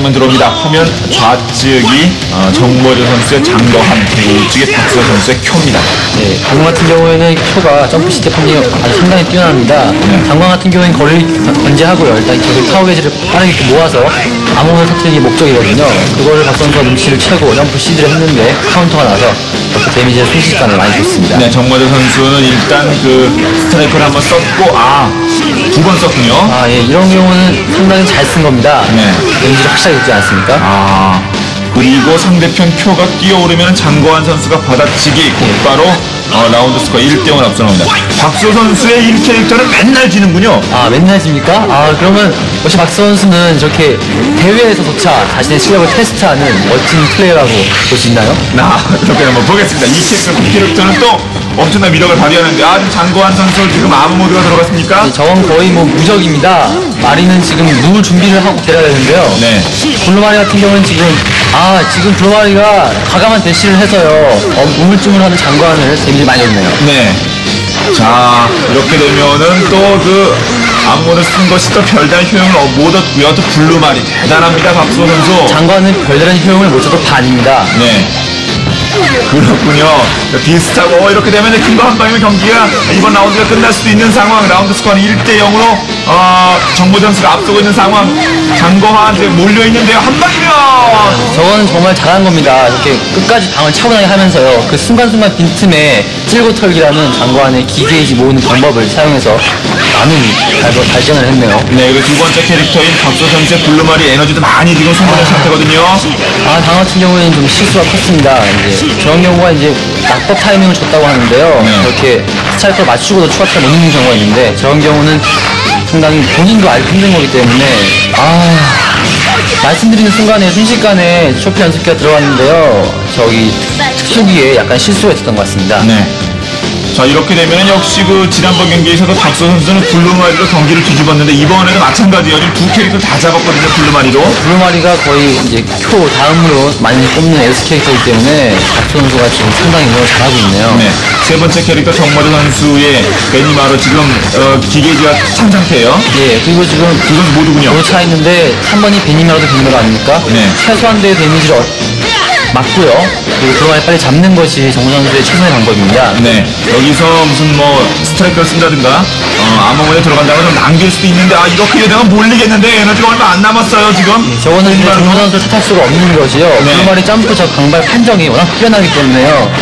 만 들어옵니다. 화면 좌측이 어, 정모조 선수의 장거한, 우측이 박수호 선수의 쿄입니다. 네, 장광 같은 경우에는 표가 점프 시대 판정이 아주 상당히 뛰어납니다. 장광 같은 경우에는 거리를 건재하고요. 일단 계속 타워 게이지를 빠르게 이렇게 모아서 암호를 터뜨리는 게 목적이거든요. 그거를 박선수가 눈치를 채고 점프 시드를 했는데 카운터가 나서 이렇게 데미지를 순식간에 많이 줬습니다. 네, 정모조 선수는 일단 그 스트라이크를 한번 썼고, 아, 두 번 썼군요. 아, 예, 이런 경우는 상당히 잘 쓴 겁니다. 네. 데미지를 확실하게 줬지 않습니까? 아, 그리고 상대편 쿄가 뛰어오르면 장거한 선수가 받아치기 곧바로 어, 라운드 스코어 1대0을 앞서나옵니다. 박수호 선수의 1캐릭터는 맨날 지는군요. 아, 맨날 집니까? 아, 그러면 역시 박수 선수는 저렇게 대회에서조차 자신의 실력을 테스트하는 멋진 플레이라고 볼 수 있나요? 나 그렇게 한번 보겠습니다. 이 캐릭터, 그 캐릭터는 또 엄청난 위력을 발휘하는데 아, 지금 장거한 선수 지금 아무 모드가 들어갔습니까? 네, 저건 거의 뭐 무적입니다. 마리는 지금 누울 준비를 하고 데려야 되는데요. 네. 블루마리 같은 경우는 지금 아 지금 블루마리가 과감한 대시를 해서요 어, 우물쭈물하는 장관을 데미지 많이 줬네요. 네. 자, 이렇게 되면은 또그 안무를 쓴 것이 또 별다른 효용을 어- 못 얻고요. 또 블루말이 대단합니다, 박수호 선수. 장관은 별다른 효용을 못 줘도 반입니다. 네. 그렇군요. 비슷하고 어, 이렇게 되면 큰거 한 방이면 경기가 이번 라운드가 끝날 수도 있는 상황. 라운드 스코어는 1대 0으로 어, 정보 점수가 앞서고 있는 상황. 장거한테 몰려 있는데요. 한 방이면 저거는 정말 잘한 겁니다. 이렇게 끝까지 방을 차분하게 하면서요. 그 순간순간 빈틈에 찔고 털기라는 장관의 기계이지 모으는 방법을 사용해서 많은 발, 발전을 했네요. 네, 그리고 두 번째 캐릭터인 박수 선수의 블루말이 에너지도 많이 지금 소모된 상태거든요. 아, 당 같은 경우에는 좀 실수가 컸습니다. 이제 저런 경우가 이제 낙법 타이밍을 줬다고 하는데요. 네. 이렇게 스트라이커 맞추고도 추가타 못 넣는 경우가 있는데 저런 경우는 상당히 본인도 알기 힘든 거기 때문에 아 말씀드리는 순간에 순식간에 쇼피 연습기가 들어갔는데요. 저기 특수기에 약간 실수가 있었던 것 같습니다. 네. 자 이렇게 되면 역시 그 지난번 경기에서도 박수 선수는 블루마리로 경기를 뒤집었는데 이번에도 마찬가지예요. 지금 두 캐릭터 다 잡았거든요. 블루마리로. 브루마리가 거의 이제 표 다음으로 많이 뽑는 에스 캐릭터이기 때문에 박수 선수가 지금 상당히 운영을 잘하고 있네요. 네. 세 번째 캐릭터 정머리 선수의 베니마로 지금 어, 기계지가 찬 상태예요. 예, 그리고 지금 두 선수 모두군요. 도로 차 있는데 3번이 베니마로도 베니마로 아닙니까? 네. 최소한도의 데미지를 얻- 맞고요. 그리고 그걸 빨리 잡는 것이 정우 선수의 최선의 방법입니다. 네. 여기서 무슨 뭐 스트라이크를 쓴다든가 어, 암호문에 들어간다고 좀 남길 수도 있는데 아 이렇게 되면 몰리겠는데 에너지가 얼마 안 남았어요 지금. 저거는 이제 베니마로. 정우 선수를 탓할 수가 없는 것이요. 네. 블루마리 점프 저 강발 판정이 워낙 뛰어나기 때문에요.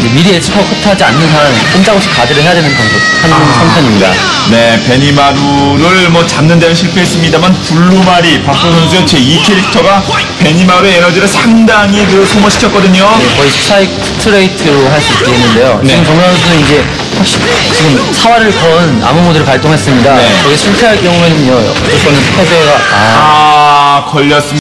이제 미리 예측하고 커트하지 않는 한 꼼짝없이 가드를 해야 되는 방법, 하는 성편입니다. 네, 베니마루를 뭐 잡는 데는 실패했습니다만 블루마리 박수 선수의 제2 캐릭터가 베니마루의 에너지를 상당히 그 소모시켰거든요. 네, 거의 스트레이트로 할 수 있게 했는데요. 네. 지금 정우 선수는 이제 지금 사활을 건 암호 모드를 발동했습니다. 네. 거기 실패할 경우에는요, 어쩔 수 없는 패배가 아, 아 걸렸습니다.